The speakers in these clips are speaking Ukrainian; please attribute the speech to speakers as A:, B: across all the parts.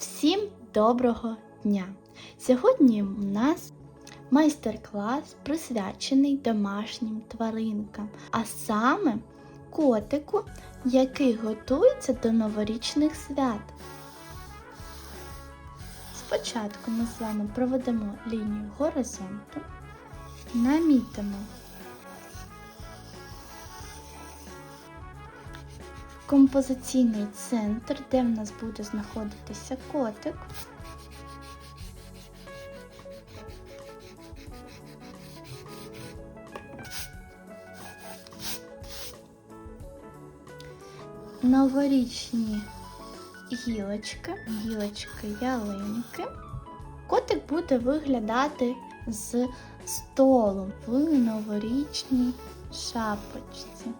A: Всім доброго дня! Сьогодні у нас майстер-клас присвячений домашнім тваринкам, а саме котику, який готується до новорічних свят. Спочатку ми з вами проведемо лінію горизонту, намітимо композиційний центр, де в нас буде знаходитися котик. Новорічні гілочки, гілочки ялинки. Котик буде виглядати з столу в новорічній шапочці.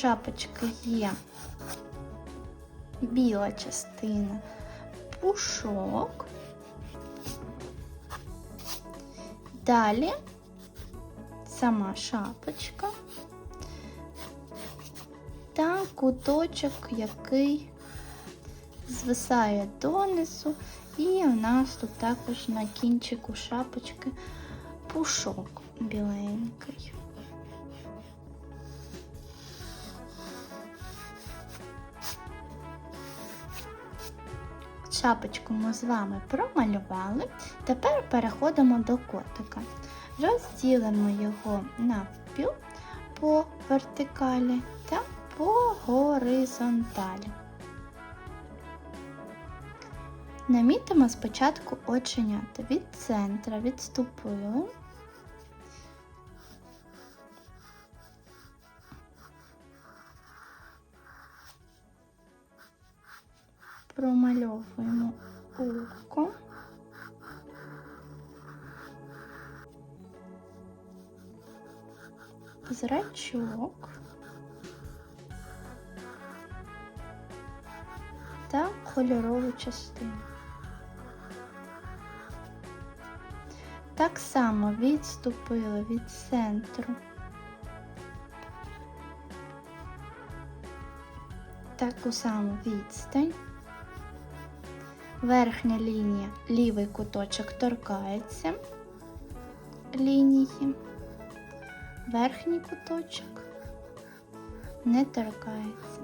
A: Шапочки є біла частина, пушок. Далі сама шапочка та куточок, який звисає донизу, і у нас тут також на кінчику шапочки пушок біленький. Шапочку ми з вами промалювали. Тепер переходимо до котика. Розділимо його навпіл по вертикалі та по горизонталі. Намітимо спочатку оченята від центра, відступили. Промальовуємо око. Зрачок та кольорову частину. Так само відступили від центру. Таку саму відстань. Верхня лінія, лівий куточок торкається лінії, верхній куточок не торкається.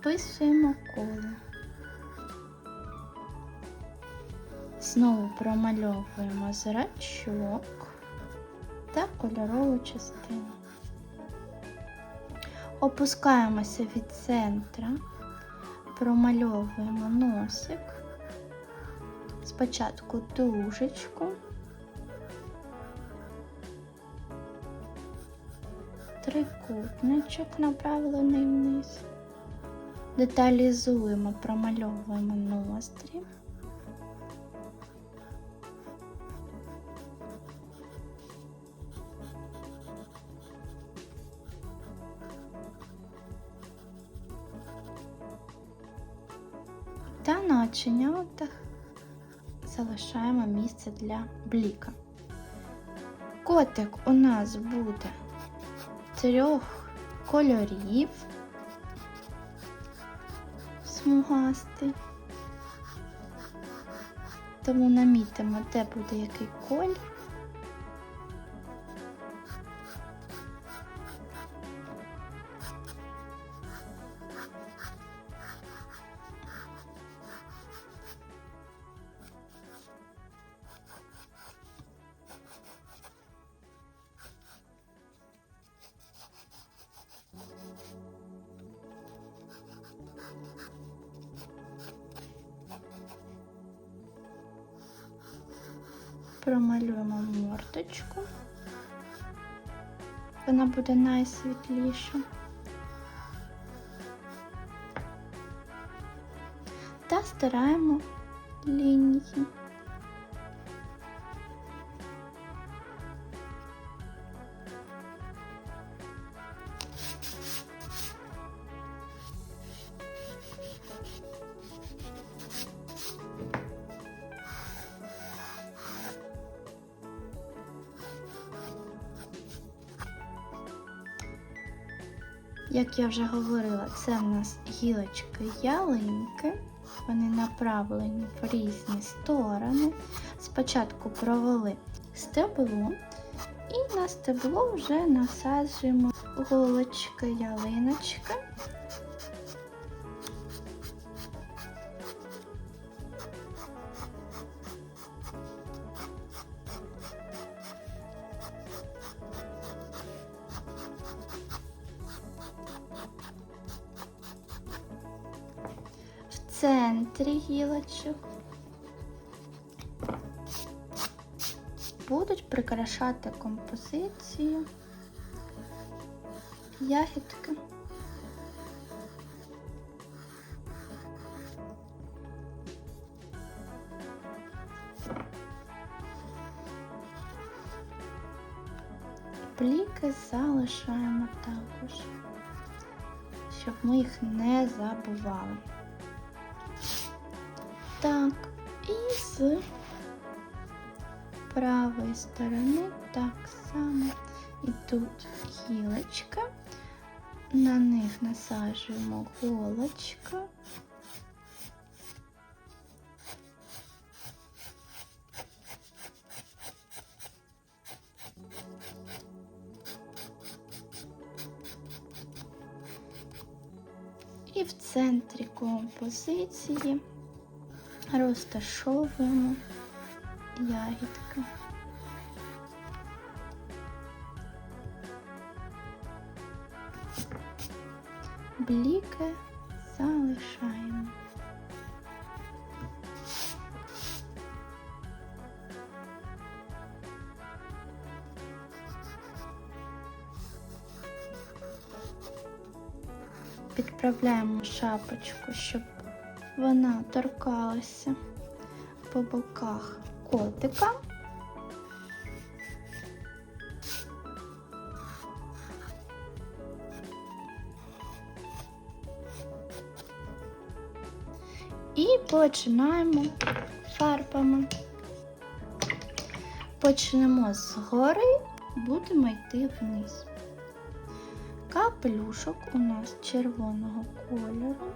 A: Вписуємо коло. Знову промальовуємо зрачок та кольорову частину. Опускаємося від центра промальовуємо носик, спочатку дужечку, трикутничок направлений вниз, деталізуємо, промальовуємо ноздрі. Оченятах залишаємо місце для бліка. Котик у нас буде трьох кольорів, смугастий, тому намітимо, де буде який колір. Промалюємо мордочку. Вона буде найсвітліша. Та стираємо лінії. Як я вже говорила, це в нас гілочки ялинки. Вони направлені в різні сторони. Спочатку провели стебло, і на стебло вже насаджуємо голочки ялиночки. Будуть прикрашати композицію ягідки. Пліки залишаємо також, щоб ми їх не забували. Так, і з правої сторони так само і тут гілочка. На них насаджуємо голочку. І в центрі композиції розташовуємо ягідки. Бліки залишаємо. Підправляємо шапочку, щоб вона торкалася по боках котика. І починаємо фарбами. Почнемо згори, будемо йти вниз. Капелюшок у нас червоного кольору.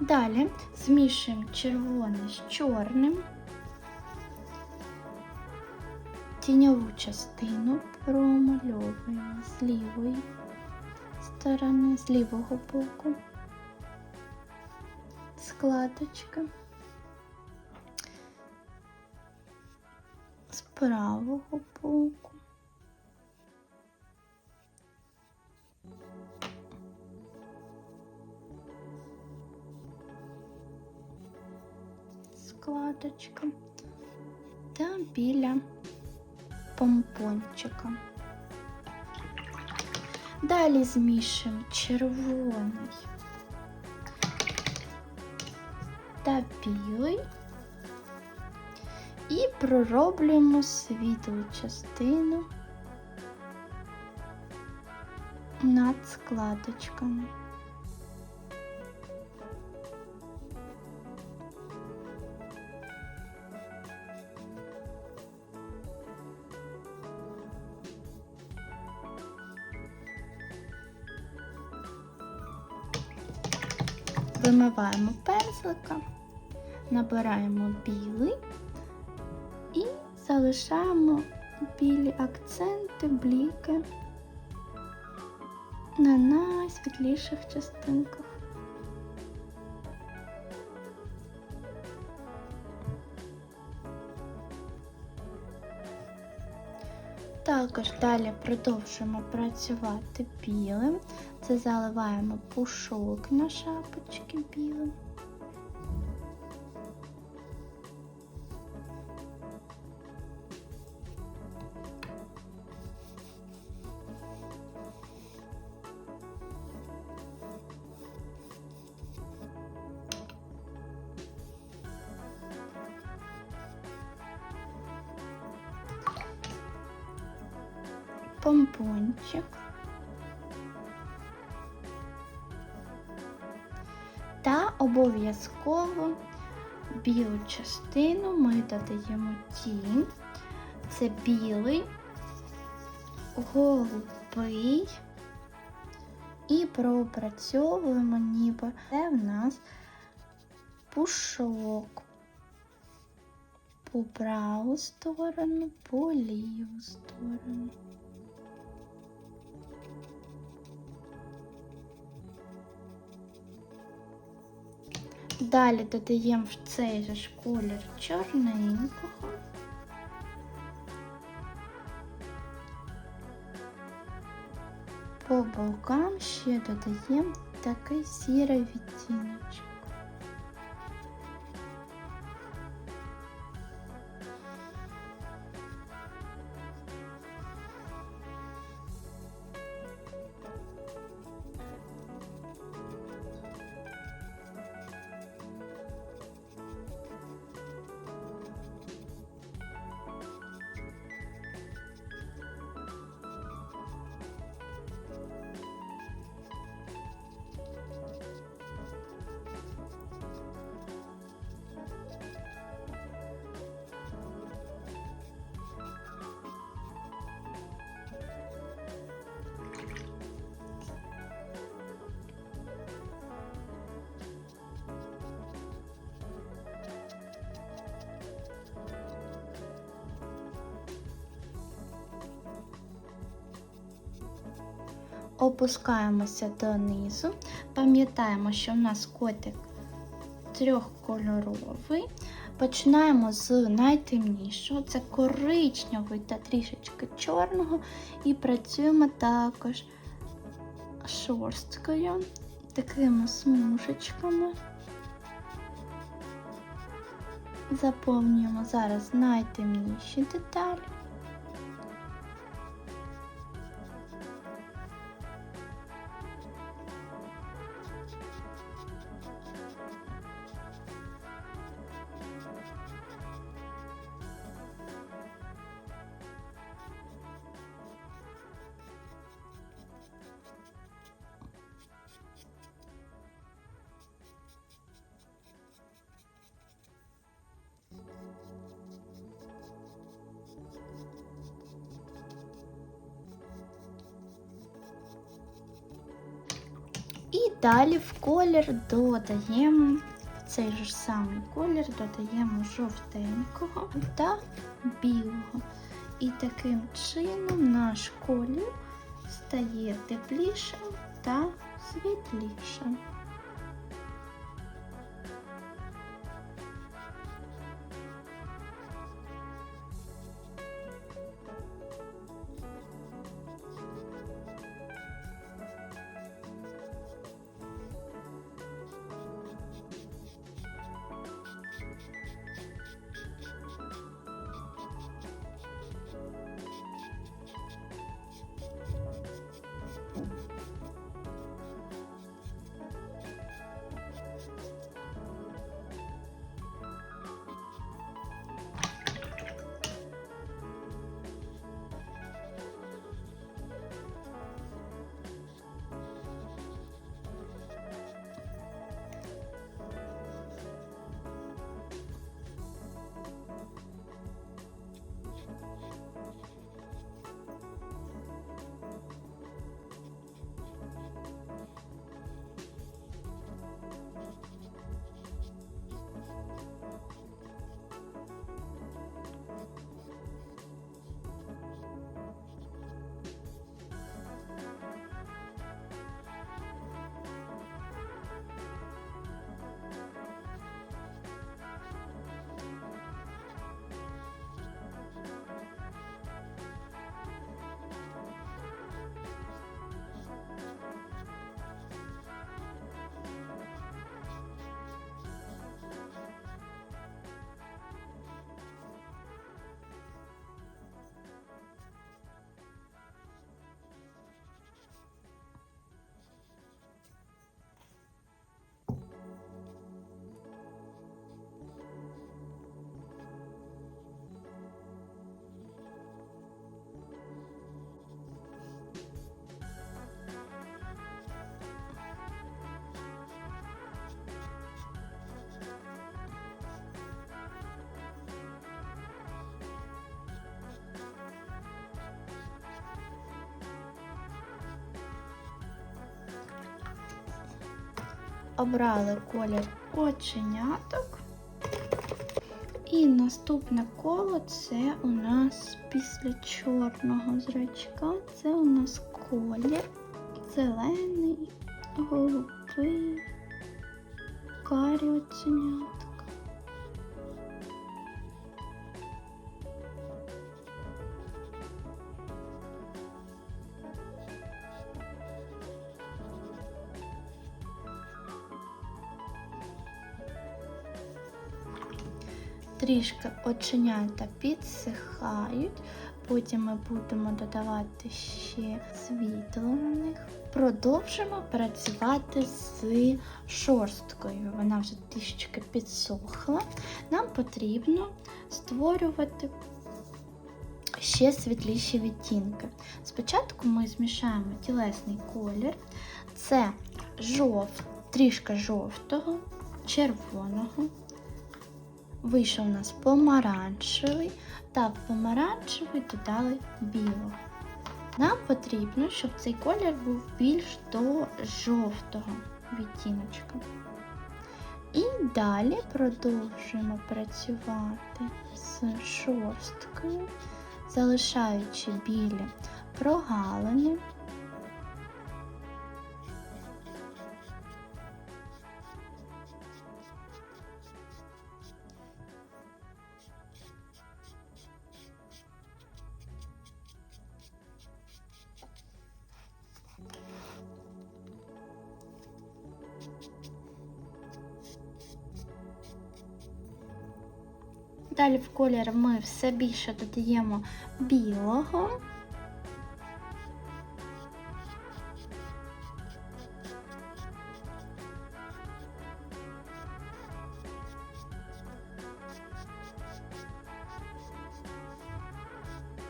A: Далі змішуємо червоне з чорним. Тіньову частину промальовуємо з лівої сторони, з лівого боку. Складочка. З правого боку. Складочка та біля помпончика. Далі змішуємо червоний та білий і пророблюємо світлу частину над складочками. Вимиваємо пензлика, набираємо білий і залишаємо білі акценти, бліки на найсвітліших частинках. Також далі продовжуємо працювати білим. Це заливаємо пушок на шапочки білим. Частину ми додаємо тінь. Це білий, голубий і пропрацьовуємо ніби це в нас пушок по праву сторону, по ліву сторону. Далі додаємо в цей же ж колір чорненького. По бокам ще додаємо такий сірий відтіночок. Опускаємося донизу. Пам'ятаємо, що в нас котик трьохкольоровий. Починаємо з найтемнішого, це коричневий та трішечки чорного. І працюємо також шорсткою, такими смужечками. Заповнюємо зараз найтемніші деталі. Далі в колір додаємо цей ж самий колір додаємо жовтенького та білого. І таким чином наш колір стає теплішим та світлішим. Обрали колір оченяток. І наступне коло це у нас після чорного зрачка. Це у нас колір зелений, голубий, карі оченятка. Трішки оченята підсихають, потім ми будемо додавати ще світло на них. Продовжимо працювати з шорсткою. Вона вже трішечки підсохла. Нам потрібно створювати ще світліші відтінки. Спочатку ми змішаємо тілесний колір, це жов, трішки жовтого, червоного. Вийшов у нас помаранчевий, та в помаранчевий додали білого. Нам потрібно, щоб цей колір був більш до жовтого відтіночка. І далі продовжуємо працювати з шорсткою, залишаючи білі прогалини. Далі в колір ми все більше додаємо білого.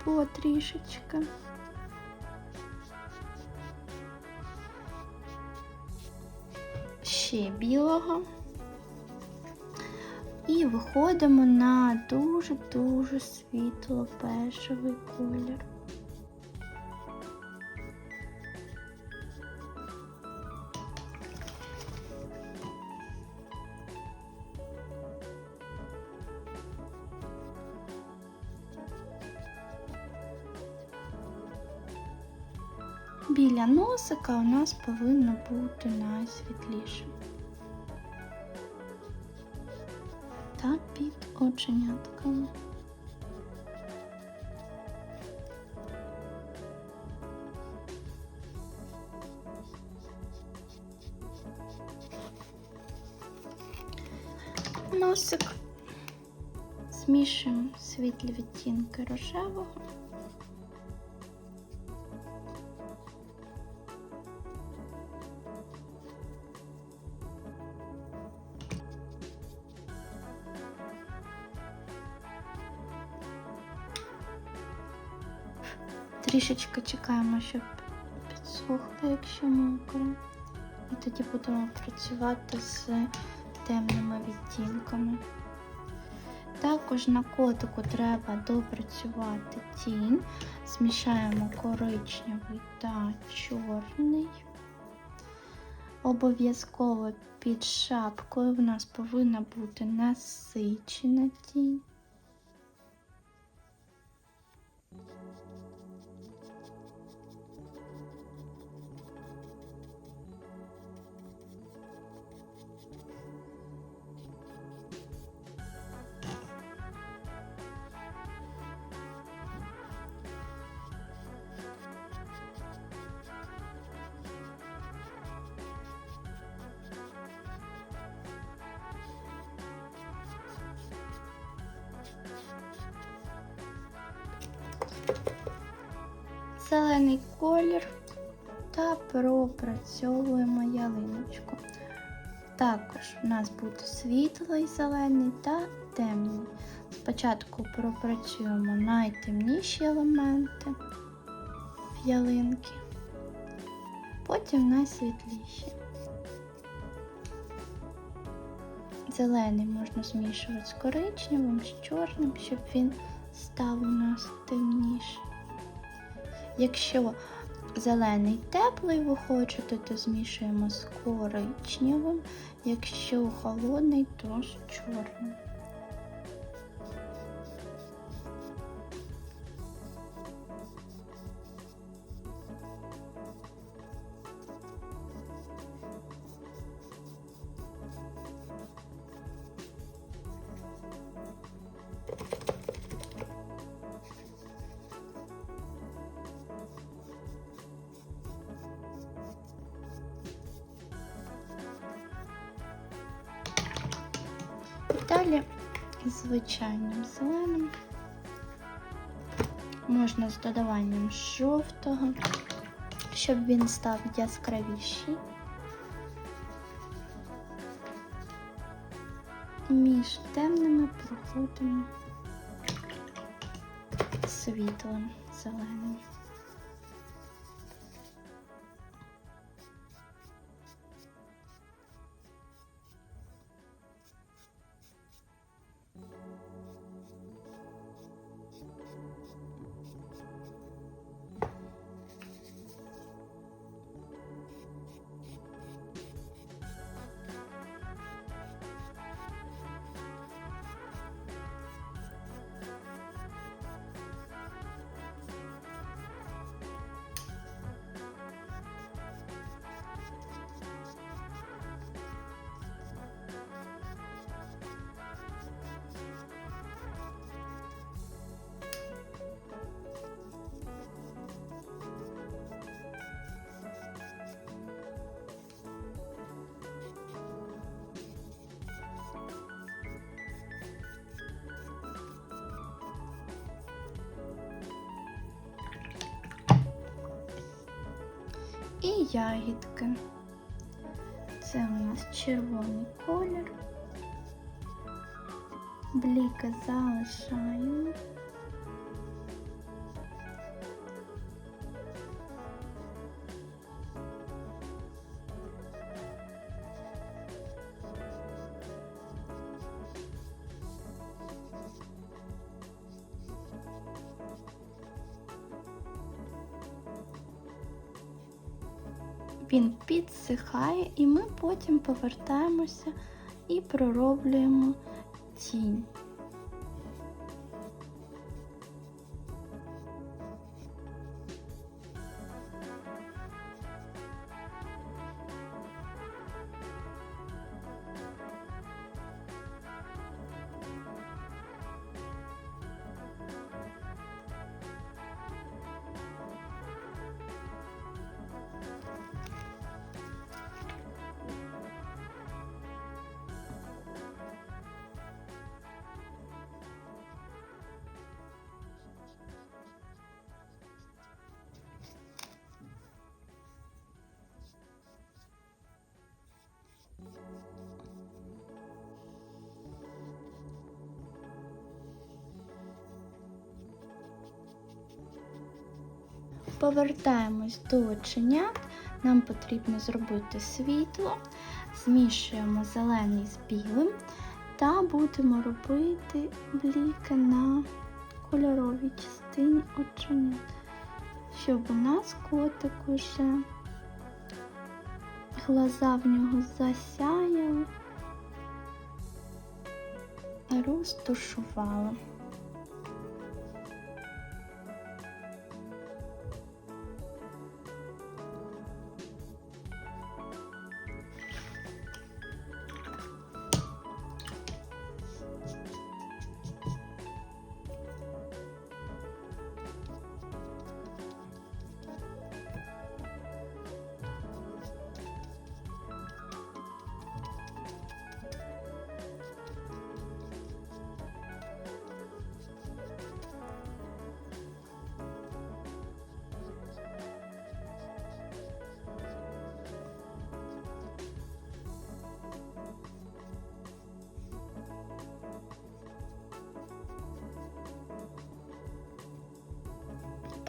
A: Потрішечки. Ще білого. Виходимо на дуже-дуже світло бежевий колір. Біля носика у нас повинно бути найсвітліше. Та під оченятками. Носик змішуємо світлі відтінки рожевого. Трішечки чекаємо, щоб підсохло, якщо мокро. І тоді будемо працювати з темними відтінками. Також на котику треба допрацювати тінь. Змішаємо коричневий та чорний. Обов'язково під шапкою в нас повинна бути насичена тінь. Зелений колір та пропрацьовуємо ялиночку. Також у нас буде світлий зелений та темний. Спочатку пропрацюємо найтемніші елементи ялинки, потім найсвітліші. Зелений можна змішувати з коричневим, з чорним, щоб він став у нас темніший. Якщо зелений теплий ви хочете, то змішуємо з коричневим. Якщо холодний, то з чорним. Жовтого, щоб він став яскравіший. Між темними проходимо світлим зеленим. Ягідки. Це у нас червоний колір. Бліки залишаємо. Він підсихає, і ми потім повертаємося і пророблюємо тінь. Повертаємось до оченят. Нам потрібно зробити світло, змішуємо зелений з білим та будемо робити бліки на кольоровій частині оченят, щоб у нас котик уже глаза в нього засяяли, розтушували.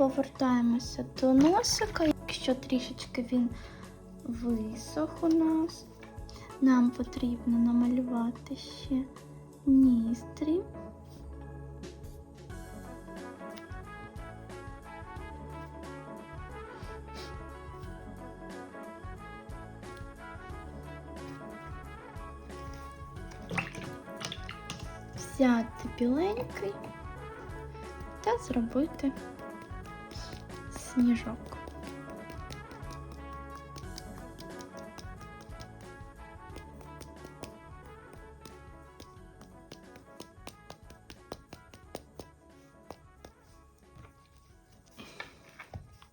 A: повертаємося до носика, якщо трішечки він висох у нас, нам потрібно намалювати ще ністрі. Взяти біленький та зробити сніжок.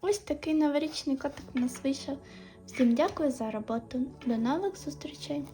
A: Ось такий новорічний котик у нас вийшов. Всім дякую за роботу. До нових зустрічей!